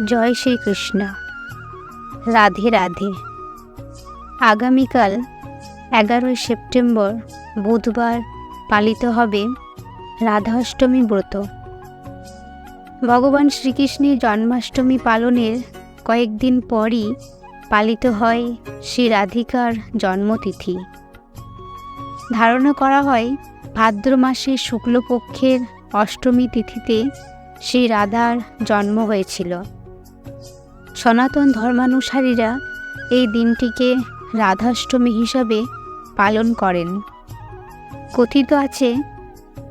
জয় শ্রীকৃষ্ণ। রাধে রাধে। আগামীকাল এগারোই সেপ্টেম্বর বুধবার পালিত হবে রাধাষ্টমী ব্রত। ভগবান শ্রীকৃষ্ণের জন্মাষ্টমী পালনের কয়েকদিন পরই পালিত হয় শ্রী রাধিকার জন্মতিথি। ধারণা করা হয় ভাদ্র মাসের শুক্লপক্ষের অষ্টমী তিথিতে শ্রী রাধার জন্ম হয়েছিল। সনাতন ধর্মানুসারীরা এই দিনটিকে রাধাষ্টমী হিসাবে পালন করেন। কথিত আছে,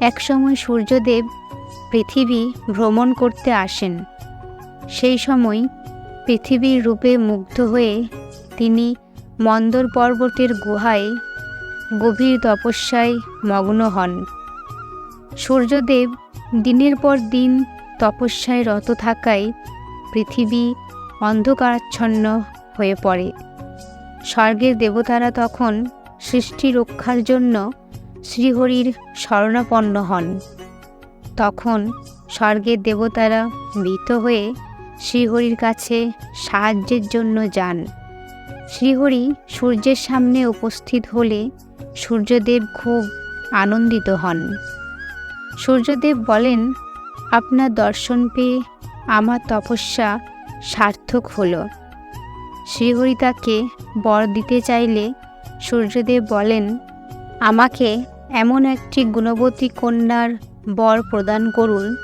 একসময় সূর্যদেব পৃথিবী ভ্রমণ করতে আসেন। সেই সময় পৃথিবীর রূপে মুগ্ধ হয়ে তিনি মন্দর পর্বতের গুহায় গভীর তপস্যায় মগ্ন হন। সূর্যদেব দিনের পর দিন তপস্যায় রত থাকায় পৃথিবী অন্ধকারাচ্ছন্ন হয়ে পড়ে। স্বর্গের দেবতারা তখন সৃষ্টি রক্ষার জন্য শ্রীহরির শরণাপন্ন হন। তখন স্বর্গের দেবতারা ভীত হয়ে শ্রীহরির কাছে সাহায্যের জন্য যান। শ্রীহরি সূর্যের সামনে উপস্থিত হলে সূর্যদেব খুব আনন্দিত হন। সূর্যদেব বলেন, আপনার দর্শন পেয়ে আমার তপস্যা সার্থক হলো। শ্রীহরি তাকে বর দিতে চাইলে সূর্যদেব বলেন, আমাকে এমন একটি গুণবতী কন্যার বর প্রদান করুন,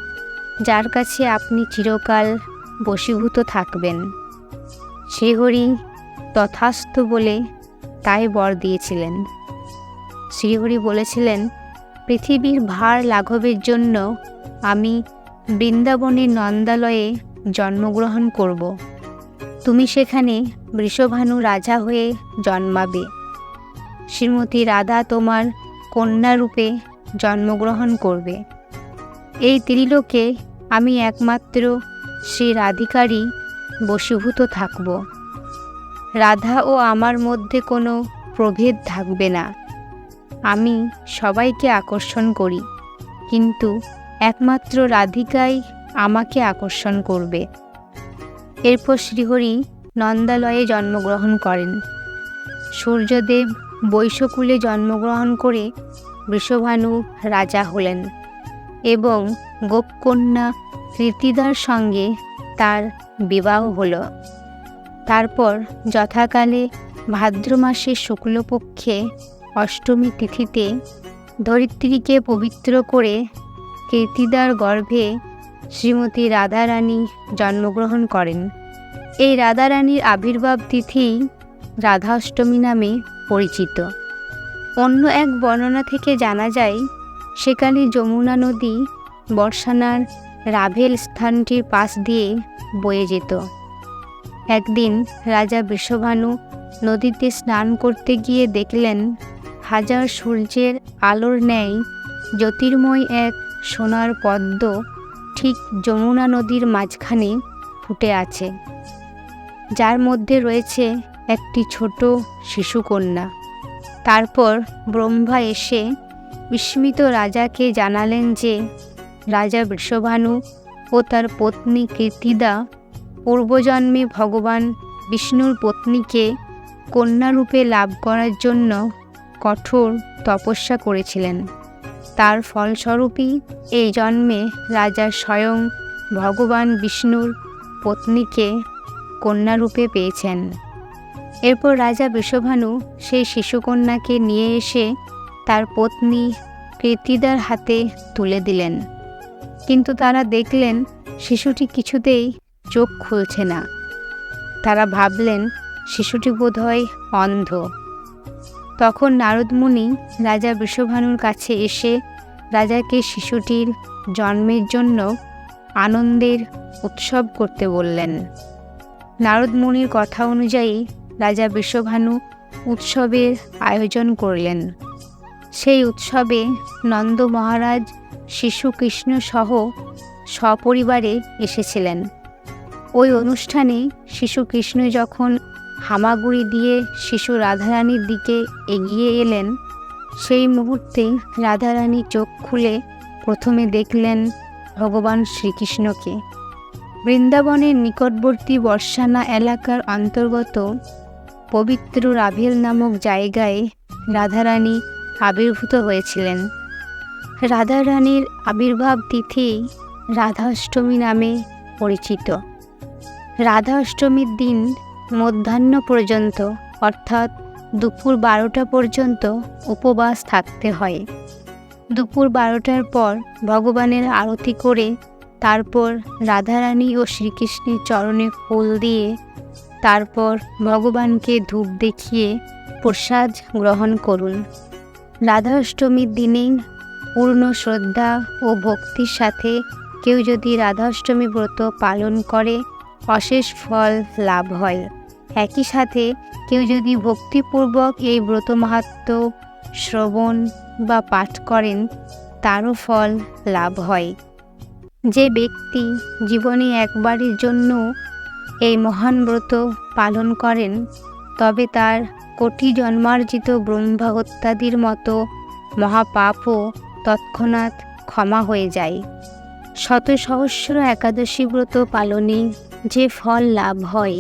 যার কাছে আপনি চিরকাল বশীভূত থাকবেন। শ্রীহরি তথাস্থ বলে তাই বর দিয়েছিলেন। শ্রীহরি বলেছিলেন, পৃথিবীর ভার লাঘবের জন্য আমি বৃন্দাবনের নন্দালয়ে জন্মগ্রহণ করব। তুমি সেখানে বৃষভানু রাজা হয়ে জন্মাবে। শ্রীমতী রাধা তোমার কন্যারূপে জন্মগ্রহণ করবে। এই ত্রিলোকে আমি একমাত্র শ্রী রাধিকারই বশীভূত থাকব। রাধা ও আমার মধ্যে কোনো প্রভেদ থাকবে না। আমি সবাইকে আকর্ষণ করি। কিন্তু একমাত্র রাধিকাই আমাকে আকর্ষণ করবে। এরপর শ্রীহরি নন্দালয়ে জন্মগ্রহণ করেন। সূর্যদেব বৈশকুলে জন্মগ্রহণ করে বৃষভানু রাজা হলেন এবং গোপকন্যা কীর্তিদার সঙ্গে তার বিবাহ হল। তারপর যথাকালে ভাদ্র মাসের শুক্লপক্ষে অষ্টমী তিথিতে ধরিত্রীকে পবিত্র করে কীর্তিদার গর্ভে শ্রীমতী রাধারানী জন্মগ্রহণ করেন। এই রাধারানীর আবির্ভাব তিথি রাধাষ্টমী নামে পরিচিত। অন্য এক বর্ণনা থেকে জানা যায় সেকালে যমুনা নদী বর্ষানার রাভেল স্থানটির পাশ দিয়ে বয়ে যেত। একদিন রাজা বৃষভানু নদীতে স্নান করতে গিয়ে দেখলেন, হাজার সূর্যের আলোর ন্যায় জ্যোতির্ময় এক সোনার পদ্ম ঠিক যমুনা নদীর মাঝখানে ফুটে আছে। যার মধ্যে রয়েছে একটি ছোট শিশুকন্যা। তারপর ব্রহ্মা এসে বিস্মিত রাজাকে জানালেন যে, রাজা বৃষভানু ও তার পত্নী কীর্তিদা পূর্বজন্মে ভগবান বিষ্ণুর পত্নীকে কন্যারূপে লাভ করার জন্য কঠোর তপস্যা করেছিলেন। তার ফলস্বরূপই এই জন্মে রাজা স্বয়ং ভগবান বিষ্ণুর পত্নীকে কন্যারূপে পেয়েছেন। এরপর রাজা বৃষভানু সেই শিশুকন্যাকে নিয়ে এসে তার পত্নী কীর্তিদার হাতে তুলে দিলেন। কিন্তু তারা দেখলেন শিশুটি কিছুতেই চোখ খুলছে না। তারা ভাবলেন, শিশুটি বোধহয় অন্ধ। তখন নারদমুনি রাজা বৃষভানুর কাছে এসে রাজাকে শিশুটির জন্মের জন্য আনন্দের উৎসব করতে বললেন। নারদমুনির কথা অনুযায়ী রাজা বৃষভানু উৎসবের আয়োজন করলেন। সেই উৎসবে নন্দ মহারাজ শিশু কৃষ্ণ সহ সপরিবারে এসেছিলেন। ওই অনুষ্ঠানে শিশু কৃষ্ণ যখন হামাগুড়ি দিয়ে শিশু রাধারানীর দিকে এগিয়ে এলেন। সেই মুহূর্তে রাধারানী চোখ খুলে প্রথমে দেখলেন ভগবান শ্রীকৃষ্ণকে। বৃন্দাবনের নিকটবর্তী বর্ষানা এলাকার অন্তর্গত পবিত্র রাভেল নামক জায়গায় রাধারানী আবির্ভূত হয়েছিলেন। রাধারানীর আবির্ভাব তিথি রাধাষ্টমী নামে পরিচিত। রাধা অষ্টমীর দিন মধ্যাহ্ন পর্যন্ত, অর্থাৎ দুপুর বারোটা পর্যন্ত উপবাস থাকতে হয়। দুপুর বারোটার পর ভগবানের আরতি করে তারপর রাধারানী ও শ্রীকৃষ্ণের চরণে ফুল দিয়ে তারপর ভগবানকে ধূপ দেখিয়ে প্রসাদ গ্রহণ করুন। রাধা অষ্টমীর দিনেই পূর্ণ শ্রদ্ধা ও ভক্তির সাথে কেউ যদি রাধা অষ্টমী ব্রত পালন করে, অশেষ ফল লাভ হয়। একই সাথে কেউ যদি ভক্তিপূর্বক এই ব্রত মাহাত্ম শ্রবণ বা পাঠ করেন, তারও ফল লাভ হয়। যে ব্যক্তি জীবনে একবারের জন্য এই মহান ব্রত পালন করেন, তবে তার কোটি জন্মার্জিত ব্রহ্মা হত্যাদির মতো মহাপাপও তৎক্ষণাৎ ক্ষমা হয়ে যায়। শত সহস্র একাদশী ব্রত পালনে যে ফল লাভ হয়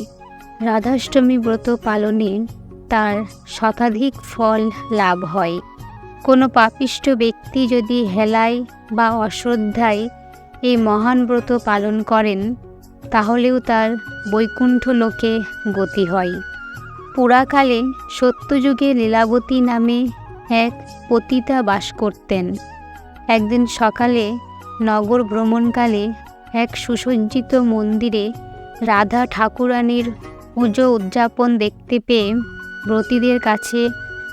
রাধাষ্টমী ব্রত পালনে তার শতাধিক ফল লাভ হয়। কোনো পাপিষ্ট ব্যক্তি যদি হেলায় বা অশ্রদ্ধায় এই মহান ব্রত পালন করেন, তাহলেও তার বৈকুণ্ঠ লোকে গতি হয়। পুরাকালে সত্যযুগে লীলাবতী নামে এক পতিতা বাস করতেন। একদিন সকালে নগর ভ্রমণকালে এক সুসজ্জিত মন্দিরে রাধা ঠাকুরানীর পুজো উদযাপন দেখতে পেয়ে ব্রতীদের কাছে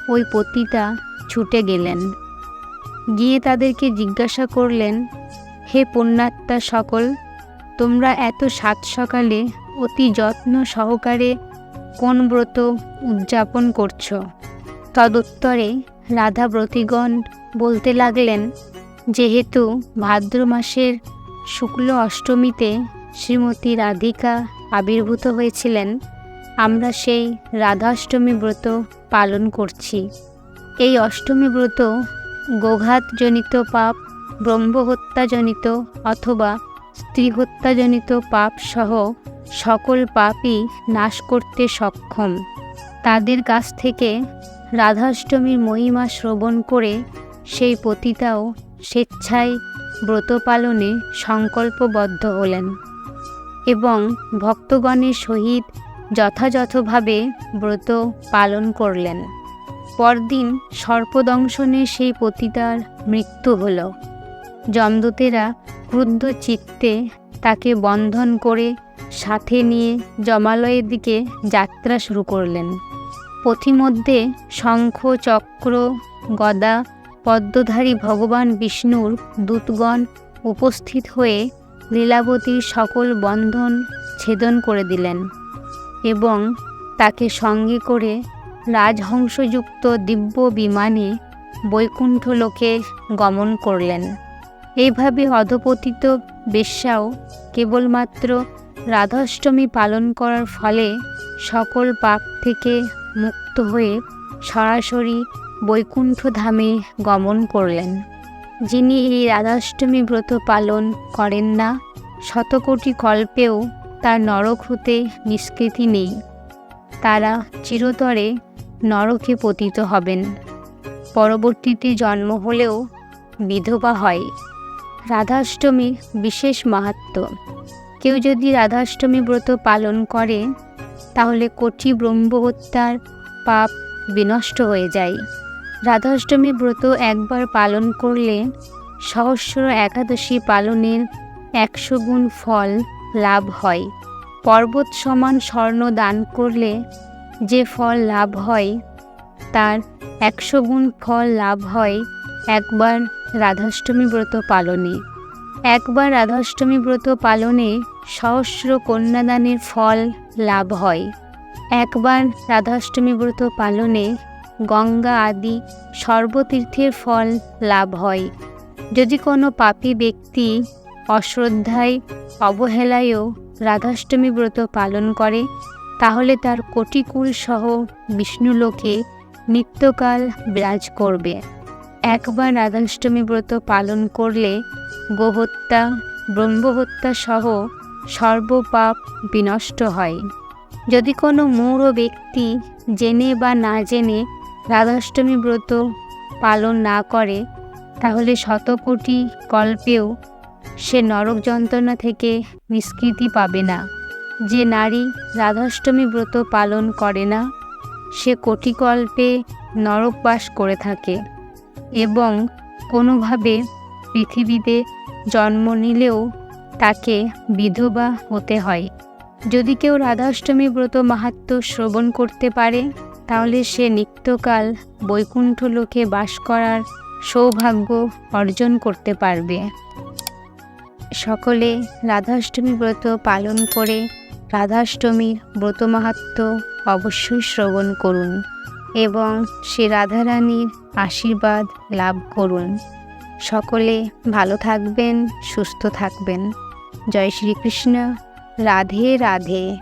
ওই পতিতা ছুটে গেলেন। গিয়ে তাদেরকে জিজ্ঞাসা করলেন, হে পুণ্যাত্মা সকল, তোমরা এত সাত সকালে অতি যত্ন সহকারে কোন ব্রত উদযাপন করছ? তদুত্তরে রাধা ব্রতিগণ বলতে লাগলেন, যেহেতু ভাদ্র মাসের শুক্ল অষ্টমীতে শ্রীমতী রাধিকা আবির্ভূত হয়েছিলেন আমরা সেই রাধাষ্টমী ব্রত পালন করছি। এই অষ্টমী ব্রত গোঘাতজনিত পাপ, ব্রহ্মহত্যাজনিত অথবা স্ত্রীহত্যাজনিত পাপ সহ সকল পাপই নাশ করতে সক্ষম। তাদের কাছ থেকে রাধাষ্টমীর মহিমা শ্রবণ করে সেই পতিতাও স্বেচ্ছায় ব্রত পালনে সংকল্পবদ্ধ হলেন এবং ভক্তগণের সহিত যথাযথভাবে ব্রত পালন করলেন। পরদিন সর্পদংশনে সেই পতিতার মৃত্যু হল। যমদূতেরা ক্রুদ্ধ চিত্তে তাকে বন্ধন করে সাথে নিয়ে জমালয়ের দিকে যাত্রা শুরু করলেন। পথিমধ্যে শঙ্খ, চক্র, গদা, পদ্মধারী ভগবান বিষ্ণুর দূতগণ উপস্থিত হয়ে লীলাবতীর সকল বন্ধন ছেদন করে দিলেন। এবং তাকে সঙ্গে করে রাজহংসযুক্ত দিব্য বিমানে বৈকুণ্ঠ লোকে গমন করলেন। এইভাবে অধপতিত বেশ্যাও কেবলমাত্র রাধাষ্টমী পালন করার ফলে সকল পাপ থেকে মুক্ত হয়ে সরাসরি বৈকুণ্ঠ ধামে গমন করলেন। যিনি এই রাধাষ্টমী ব্রত পালন করেন না, শতকোটি কল্পেও তার নরক হতে নিষ্কৃতি নেই। তারা চিরতরে নরকে পতিত হবেন। পরবর্তীতে জন্ম হলেও বিধবা হয়। রাধাষ্টমীর বিশেষ মাহাত্ম। কেউ যদি রাধাষ্টমী ব্রত পালন করে, তাহলে কোটি ব্রহ্মহত্যার পাপ বিনষ্ট হয়ে যায়। রাধাষ্টমী ব্রত একবার পালন করলে সহস্র একাদশী পালনের একশো গুণ ফল লাভ হয়। পর্বত সমান স্বর্ণ দান করলে যে ফল লাভ হয়, তার একশো গুণ ফল লাভ হয় একবার রাধাষ্টমী ব্রত পালনে। একবার রাধাষ্টমী ব্রত পালনে সহস্র কন্যাদানের ফল লাভ হয়। একবার রাধাষ্টমী ব্রত পালনে গঙ্গা আদি সর্বতীর্থের ফল লাভ হয়। যদি কোনো পাপী ব্যক্তি অশ্রদ্ধায় অবহেলায়ও রাধাষ্টমী ব্রত পালন করে, তাহলে তার কোটিকুল সহ বিষ্ণুলোকে নিত্যকাল বিরাজ করবে। একবার রাধাষ্টমী ব্রত পালন করলে গোহত্যা, ব্রহ্মহত্যা সহ সর্বপাপ বিনষ্ট হয়। যদি কোনো মূঢ় ব্যক্তি জেনে বা না জেনে রাধাষ্টমী ব্রত পালন না করে, তাহলে শতকোটি কল্পেও সে নরক যন্ত্রণা থেকে নিষ্কৃতি পাবে না। যে নারী রাধাষ্টমী ব্রত পালন করে না, সে কোটিকল্পে নরকবাস করে থাকে এবং কোনোভাবে পৃথিবীতে জন্ম নিলেও তাকে বিধবা হতে হয়। যদি কেউ রাধাষ্টমী ব্রত মাহাত্ম শ্রবণ করতে পারে, তাহলে সে নিত্যকাল বৈকুণ্ঠ লোকে বাস করার সৌভাগ্য অর্জন করতে পারবে। সকলে রাধাষ্টমী ব্রত পালন করে রাধাষ্টমীর ব্রত মাহাত্ম অবশ্যই শ্রবণ করুন এবং সে রাধারানীর আশীর্বাদ লাভ করুন। সকলে ভালো থাকবেন, সুস্থ থাকবেন। জয় শ্রীকৃষ্ণ। রাধে রাধে।